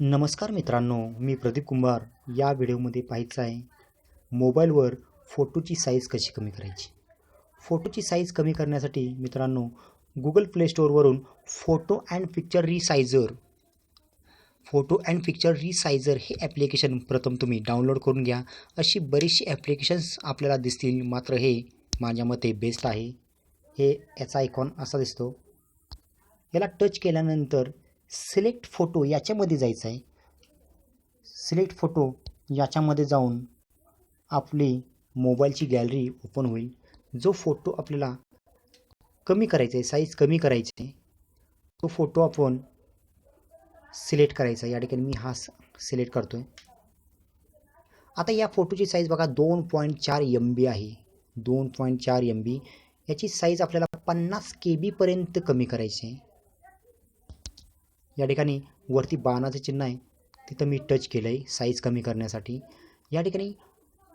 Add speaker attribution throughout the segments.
Speaker 1: नमस्कार मित्रांनो मी प्रदीप कुंभार या व्हिडिओमध्ये पाहायचं आहे. मोबाईलवर फोटोची साईज कशी कमी करायची? फोटोची साईज कमी करण्यासाठी मित्रांनो Google play स्टोअरवरून photo and picture resizer photo and picture resizer हे ॲप्लिकेशन प्रथम तुम्ही डाउनलोड करून घ्या. अशी बरीचशी ॲप्लिकेशन्स आपल्याला दिसतील मात्र हे माझ्या मते बेस्ट आहे. हे याचा आयकॉन असा दिसतो. याला टच केल्यानंतर सिलेक्ट फोटो याच्यामध्ये जायचं आहे. सिलेक्ट फोटो याच्यामध्ये जाऊन आपली मोबाईलची गॅलरी ओपन होईल. जो फोटो आपल्याला कमी करायचा आहे साईज कमी करायची आहे तो फोटो आपण सिलेक्ट करायचा या ठिकाणी मी हा सिलेक्ट करतो आहे आता या फोटोची साईज बघा दोन पॉईंट चार एम बी आहे. दोन पॉईंट चार एम बी याची साईज आपल्याला पन्नास के बीपर्यंत कमी करायची आहे. या ठिकाणी वरती बाणाचं चिन्ह आहे. तिथं मी टच केलं आहे साईज कमी करण्यासाठी. या ठिकाणी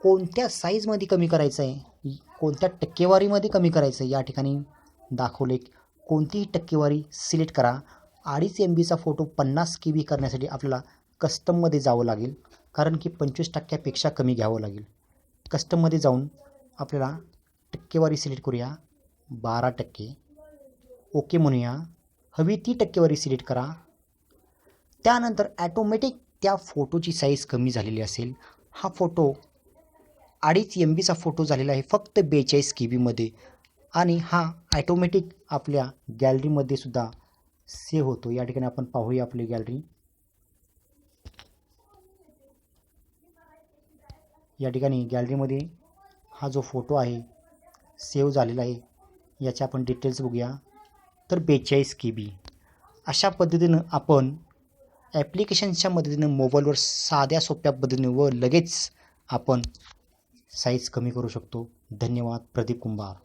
Speaker 1: कोणत्या साईजमध्ये कमी करायचं आहे कोणत्या टक्केवारीमध्ये कमी करायचं आहे या ठिकाणी दाखवले कोणतीही टक्केवारी सिलेक्ट करा. अडीच एम बीचा फोटो पन्नास के बी करण्यासाठी आपल्याला कस्टममध्ये जावं लागेल. कारण की पंचवीस टक्क्यापेक्षा कमी घ्यावं लागेल. कस्टममध्ये जाऊन आपल्याला टक्केवारी सिलेक्ट करूया. बारा टक्के. ओके म्हणूया. हवी ती टक्केवारी सिलेक्ट करा. त्यानंतर ॲटोमॅटिक त्या फोटोची साईज कमी झालेली असेल. हा फोटो अडीच एम बीचा फोटो झालेला आहे फक्त बेचाळीस के बीमध्ये आणि हा ॲटोमॅटिक आपल्या गॅलरीमध्ये सुद्धा सेव्ह होतो. या ठिकाणी आपण पाहूया आपली गॅलरी या ठिकाणी गॅलरीमध्ये हा जो फोटो आहे सेव्ह झालेला आहे. याचे आपण डिटेल्स बघूया. तर बेचाळीस के बी अशा पद्धतीनं आपण ॲप्लिकेशनच्या मदतीनं मोबाईलवर साध्या सोप्या पद्धतीने व लगेच आपण साईज कमी करू शकतो. धन्यवाद. प्रदीप कुंभार.